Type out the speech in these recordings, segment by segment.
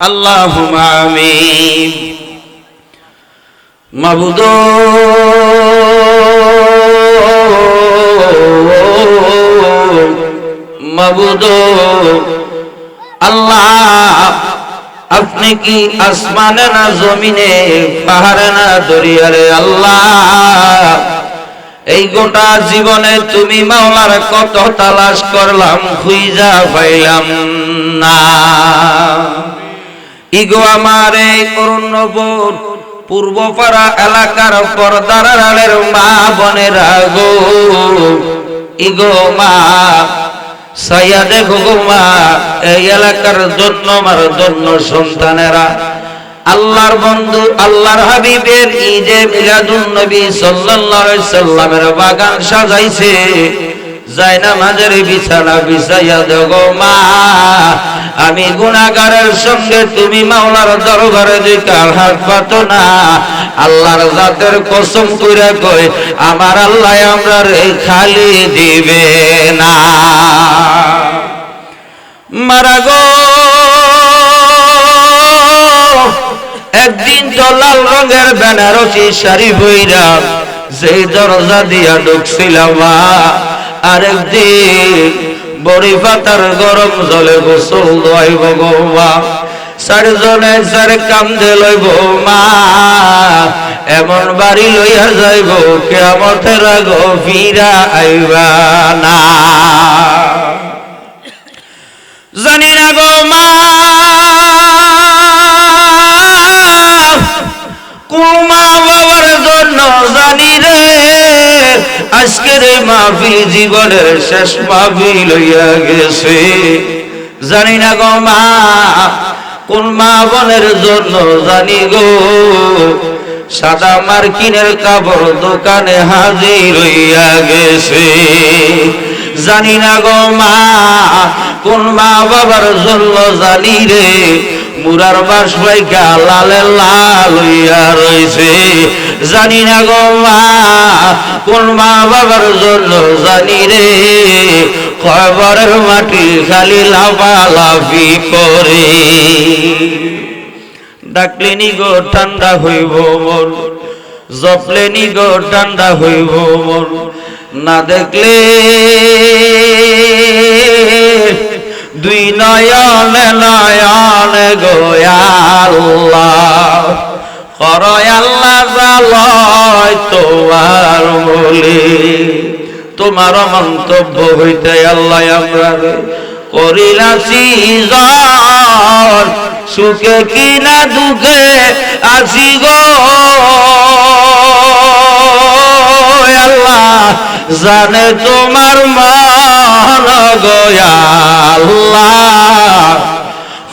اللهم آمين মাবুদ মাবুদ আল্লাহ আপনি কি আসমানে না জমিনে পাহাড়ে না দরিয়ারে আল্লাহ এই গোটা জীবনে তুমি মাওলার কত তালাশ করলাম খুইজা পাইলাম না ইগো আমার এই অরণ্যবোধ পূর্বপাড়া এলাকার পর্দার আড়ের মা বনেরা গো। ইগো মা সাইয়া দেখো গো মা, এই এলাকার জন্য আমার জন্য সন্তানেরা। আল্লাহর বন্ধু, আল্লাহর হাবিবের ঈদে মিলাদুন নবী সাল্লাল্লাহু আলাইহি সাল্লামের বাগান সাজাইছে। যায়না মাঝের বিছানা বিছাইয়া দেগো মা। আমি গুণাগারের সঙ্গে তুমি মাওলার দরবারে দুই কাল হাত পাতো না, আল্লাহর জাতের কসম কইরা কই, আমার আল্লাহ আমরা রে খালি দিবে না। মারা গো, একদিন তো লাল রঙের বেনারসি শাড়ি বইরা যেই দরজা দিয়া ঢুকছিলাম আরেকদিন বড়ি পাতার গরম জলে গোসল দোয়াইব গো মা। চারজনে চার কান্দে লইব মা। এমন বাড়ি লইয়া যাইব কেমতের গভীরা আইবা না। মাহফিল জীবনের শেষ মাহফিল হইয়া গেছে। জানি না গো মা, কোন মা বোনের জন্য জানি গো। সাদা মার্কিনের কাপড় দোকানে হাজির হইয়া গেছে। জানি না গো মা, কোন মা বাবার জন্য জানি রে। মুরার বাস পাইকা লালে লাল হইয়া রয়েছে জানি না গো মা, কোন মা বাবার জন্য জানি রে। খবরের মাটি খালি লাফালাফি করে। ডাকলেনি গো, ঠান্ডা হইব মন। জপলেনি গো, ঠান্ডা হইব মন। না দেখলে দুই নয়ন নয়ন গোয়াল্লাহ করয় আল্লাহ জালয় তোমার বলে। তোমার মন্তব্য হইতে আল্লাহ আমরা করিলাছি জন সুখে কিনা দুঃখে আসি গো। আল্লাহ জানে তোমার মান গয়াল্লাহ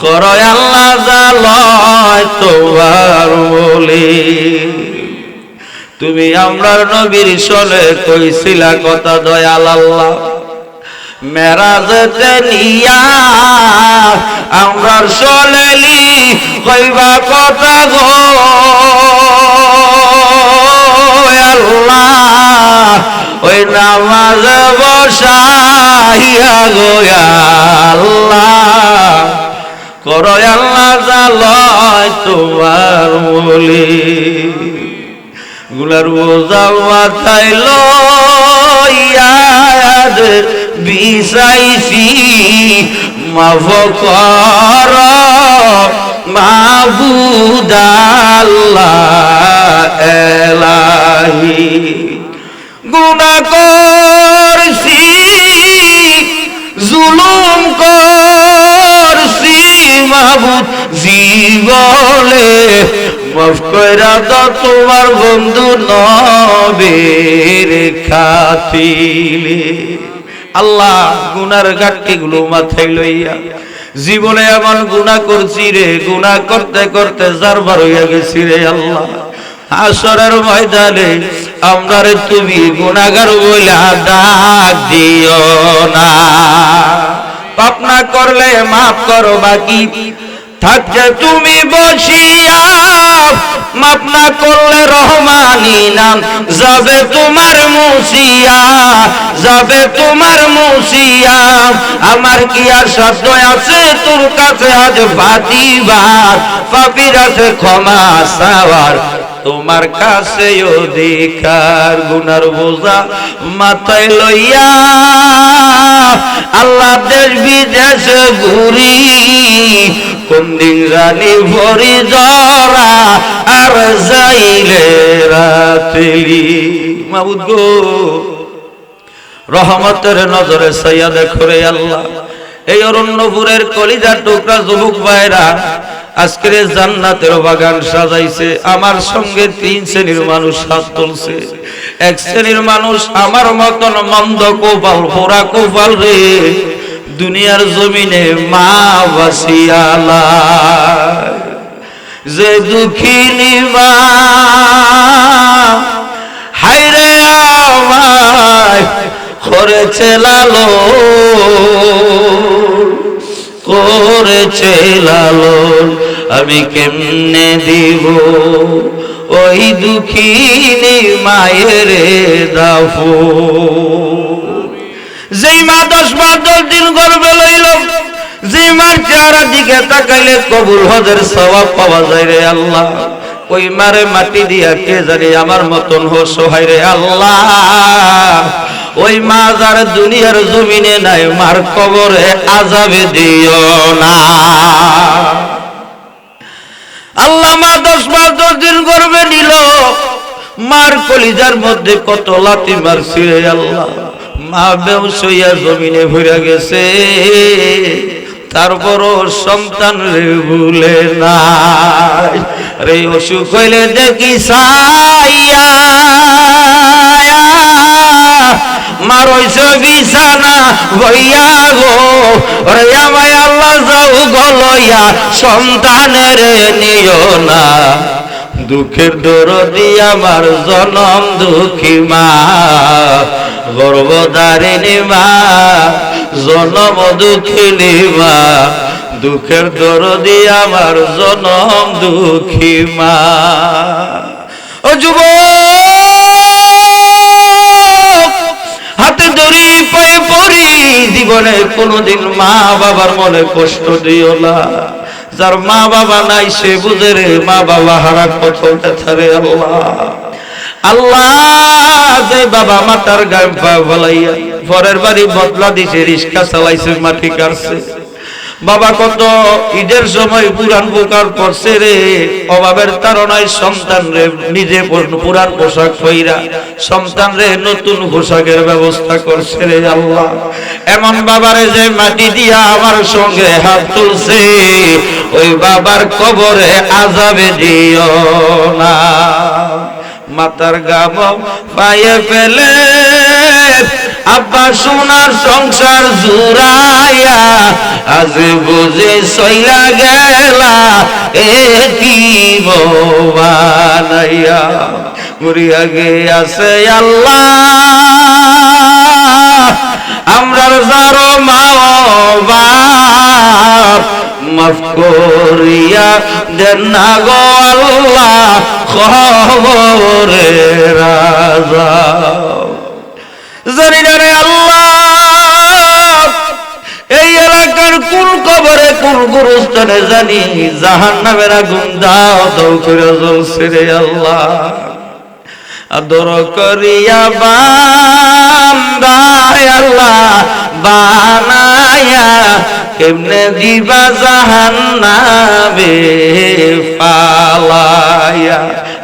করয় আল্লাহ। জালয় তোমার বলে। তুমি আমরার নবীর সলে কইছিলা কথা দয়াল আল্লাহ। মেরাজতে নিয়া আমরার সলেলি কইবা কথা গো আল্লাহ। ওই নামাজ বসাইয়া আল্লাহ। করো জালয় তোমার বলি। গুলার বোঝা মাথায় লইয়াদ বিষাইছি। মাফ কর মাবুদাল্লাহ এলাহি। গুণা করছি, জুলুম করছি মাবুদ জীবনে মাফ কইরা তোমার বন্ধু নবের খাতিলে। আল্লাহ গুনার গাঠি গুলো মাথায় লইয়া জীবনে এমন গুনাহ করছি রে, গুনাহ করতে করতে জারবার হইয়া গেছি রে আল্লাহ। আসরের ময়দানে আমরারে তুমি গুনাহগার বইলা ডাক দিও না। পাপ না করলে মাফ করো বাকি। থাকছে তুমি বসিয়া মাপ না করলে রহমানি নাম। যাবে তোমার মুসিয়া, যাবে তোমার মুসিয়া। আমার কি আর সাধ্য আছে? তোর কাছে আজ বাতিবার। পাপির আছে ক্ষমা সাওয়ার তোমার কাছে অধিকার, গুনার বোঝা মাথায় লইয়া আল্লাহ দেশ বিদেশ ঘুরি। কোন দিন জানি ভরি জরা আর যাইলে রাতেলি মাবুদ গো, রহমতের নজরে সাইয়া দেখো রে আল্লাহ। এই অরণ্যপুরের কলিজার টুকরা যুবক ভাইরা, আজকের জান্নাতের বাগান সাজাইছে। আমার সঙ্গে তিন শ্রেণির মানুষ হাত তুলছে। এক শ্রেণির মানুষ, আমার মতন মন্দ কোপাল, পোড়া কোপাল রে, দুনিয়ার জমিনে মা বাসিয়ালা যে দুঃখিনী মা হাইরে আমায় করেছে লালো করেছে লালন, আমি কেমনে দিব? ওই দুঃখিনী মায়ের দাফো যেই মা দশ মাস দশ দিন গর্বে লইল যে মার চেহারার দিকে তাকাইলে কবুল হজের সবাব পাওয়া যায় রে আল্লাহ। ওই মারে মাটি দিয়া কে জানি আমার মতন হো সোহাই রে আল্লাহ। ওই মা যার দুনিয়ার জমিনে নাই, মার কবরে আজাবে দিও না। আল্লাহ মা দশ মাস দশ দিন করবে নিল। মার কলিজার মধ্যে কত লাতি মারছি রে আল্লাহ। মা বেউসইয়া জমিনে ভরে গেছে। তারপরও সন্তান রে ভুলে নাই। রে অসুখ হইলে দেখি সাইয়া। মারইছ বিছানা হইয়া গো রে আমায় আল্লাহ যাও গলইয়া সন্তানের নিও না। দুঃখের দরদি আমার জনম দুঃখী মা, গর্ভধারিণী মা, জনম দুঃখিনী মা। দুঃখের দরদি আমার জনম দুঃখী মা। ও যুবক! হাতে ধরি পায়ে পড়ি, জীবনে কোনোদিন মা বাবার মনে কষ্ট দিও না। যার মা বাবা নাই, সে বুঝে রে, মা বাবা হারা কত ব্যথা রে আল্লাহ। আল্লাহ, যে বাবা মাতার গায়ে ফলাইয়া পরের বাড়ি বদলা দিছে, রিক্সা চালাইছে, মাটি কাটছে। বাবা কত ঈদের সময় পুরান পোকার পড়ছে রে। অভাবের তারনায় সন্তান রে নিজে পুরান পোশাক পইরা সন্তান রে নতুন পোশাকের ব্যবস্থা করছে রে আল্লাহ। এমন বাবারে যে মাটি দিয়া আমার সঙ্গে হাত তুলছে, ওই বাবার কবরে আজাবে দিও না। মাতার গাম পায়ে ফেলে আব্বা সোনার সংসার জুড়াইয়া আজ বুঝে সইলা গেলা, এ কি বানাইয়া মুড়িয়া গে আছে আল্লাহ। আমরার যারো মা বাপ মাফ করিয়া দেন না গো আল্লাহ খবরে রাজা। জানি না আল্লাহ। এই এলাকার কোন কবরে, কোন গুরুস্থানে জানি জাহান নামের আগুন দাও করে জ্বলছে রে আল্লাহ। আদর করিয়া বান্দায় আল্লাহ বানায়া কেমনে দিবা জাহান্নাবে ফালায়া।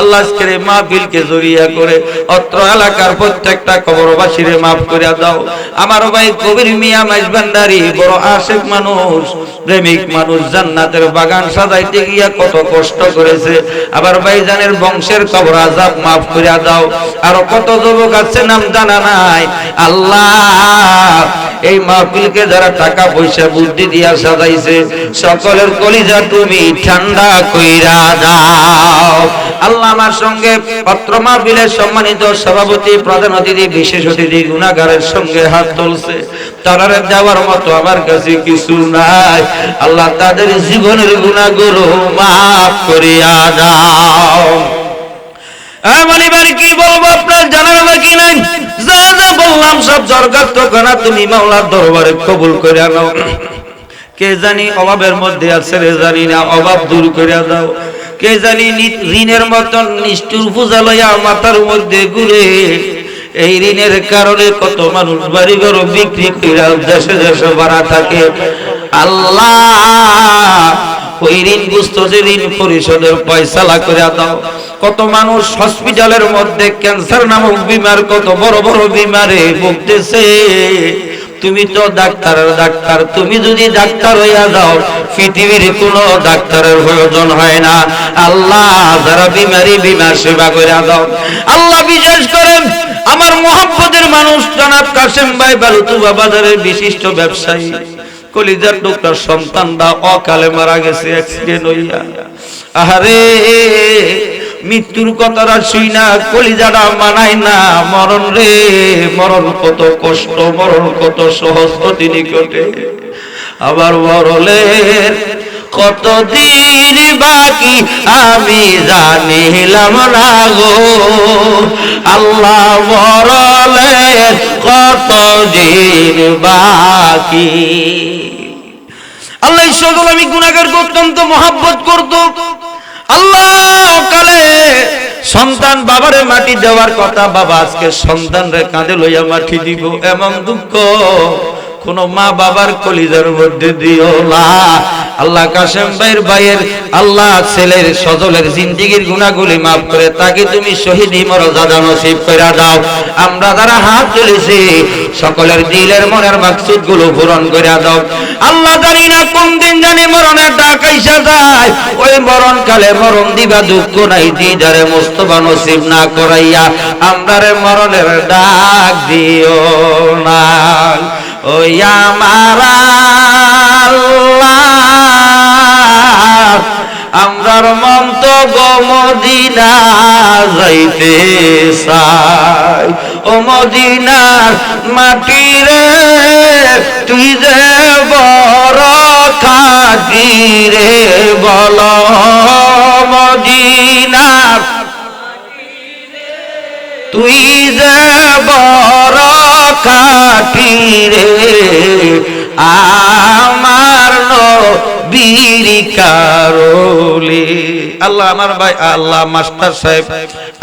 আল্লাহ আজকের এই মাহফিলকে জড়িয়া করে অত্র এলাকার প্রত্যেকটা কবরবাসীরে মাফ করে দাও। আমার ভাই কবির মিয়া মাইজ ভান্ডারি বড় আশেক মানুষ, প্রেমিক মানুষ জান্নাতের বাগান সাজাইতে গিয়া কত কষ্ট করেছে। আবার ভাইজানের বংশের কবর আজাব মাফ করে দাও। আরও কত যুবক আছে নাম জানা নাই। আল্লাহ এই মাহফিলকে যারা টাকা পয়সা, বুদ্ধি দিয়া সাজাইছে, সকলের কলিজা তুমি ঠান্ডা কইরা দাও। আল্লাহ আমার সঙ্গে পত্র মাহফিলের সম্মানিত সভাপতি, প্রধান অতিথি, বিশেষ অতিথি গুণাগারের সঙ্গে হাত তুলছে। তারারে যাওয়ার মতো আমার কাছে কিছু নাই। আল্লাহ তাদের জীবনের গুণাগুলো মাফ করিয়া দাও। আমার কি বলব আপনার? জানার বাকি নাই? যা যা বললাম, সব দরখাস্ত করা। তুমি মাওলার দরবারে কবুল করে নাও। কে জানি অভাবের মধ্যে আছে রে, জানি না। অভাব দূর করে দাও। কে জানি ঋণের মতন নিষ্ঠুর পূজা লইয়া মাথার মধ্যে ঘুরে। এই ঋণের কারণে কত মানুষ বাড়ি ঘর বিক্রি করে দেশে দেশে বাড়া থাকে। আল্লাহ! ওই ঋণগ্রস্ত যে ঋণ পরিশোধের পয়সালা করে দাও। কত মানুষ হসপিটালের মধ্যে ক্যান্সার নামক বিমার, কত বড় বড় বিমারে ভুগতেছে। তুমি তো ডাক্তারের ডাক্তার, তুমি যদি ডাক্তার হইয়া যাও, পৃথিবীর কোনো ডাক্তারের প্রয়োজন হয় না। আল্লাহ, যারা বিমারি বিমার সেবা করে দাও। আল্লাহ বিশেষ করেন, আমার মহাব্বতের মানুষ জনাব কাসেম ভাই বাজারের বিশিষ্ট ব্যবসায়ী। কলিজার ডোক্তার সন্তানরা অকালে মারা গেছে অ্যাক্সিডেন্ট হইয়া। আহারে, মৃত্যুর কথাটা শুই না, কলিজাটা মানায় না। মরণ রে, মরণ কত কষ্ট, মরণ কত সহজ অতি নিকটে আবার মরলের কতদিন বাকি আমি জানিলাম না গো। আল্লাহ মরলের কতদিন বাকি। আল্লাহ সকল আমি গুণাগার করতাম তো মহাব্বত করত। আল্লাহ কালে সন্তান বাবারে মাটি দেওয়ার কথা বাবা আজকে সন্তান রে কাঁধে লইয়া মাটি দিব, এমন দুঃখ। কোন মা বাবার কলিজার মধ্যে দিও না। আল্লাহ কাশেম ভাইয়ের ভাইয়ের আল্লাহ ছেলের সজলের জিন্দিগির গুণাগুলি মাফ করে তাকে তুমি শহীদ মর্যাদা নসিব করে দাও। আমরা যারা হাত তুলেছি, সকলের দিলের মনের মাকসুদগুলো পূরণ করে দাও। আল্লাহ জানি না কোন দিন জানি মরণের ডাক আইসা যায়। ওই মরণ কালে মরণ দিবা দুঃখ নাই, দিদারে মোস্তফা নসিব না করাইয়া, আমরারে মরণের ডাক দিও না। আমার আমরার মন তো গমদিনা যাইতে চাই। ও মদিনার মাটি রে তুই যে বড় খাটি রে বল। মদিনার তুই যে বড় কাটি রে আমার নবীর কারলে আল্লাহ আমার ভাই, আল্লাহ মাস্টার সাহেব,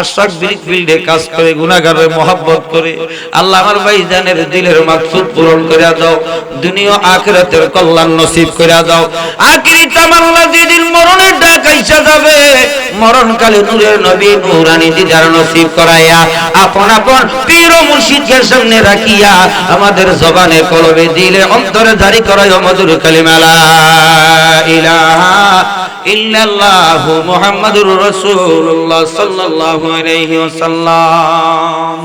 আশরাক ব্রিক ফিল্ডে কাজ করে গুনাহগারের মহব্বত করে, আল্লাহ আমার ভাই জানের দিলের মাকসুদ পূরণ করে দাও, দুনিয়া আখিরাতের কল্যাণ নসিব করে দাও। আখিরি তামান্না যেদিন মরণের ডাক আইসা যাবে, মরণকালে নূরের নবী নূরানি দিদার নসিব করাইয়া, আপন আপন পীর ও মুর্শিদের সামনে রাখিয়া, আমাদের জবানে কলবে দিলে অন্তরে জারি করাই মধুর কালিমা, লা ইলাহা ইল্লাল্লাহু মুহাম্মাদুর রসুল্লাহ সাল্লাল্লাহু আলাইহি ওয়াসাল্লাম।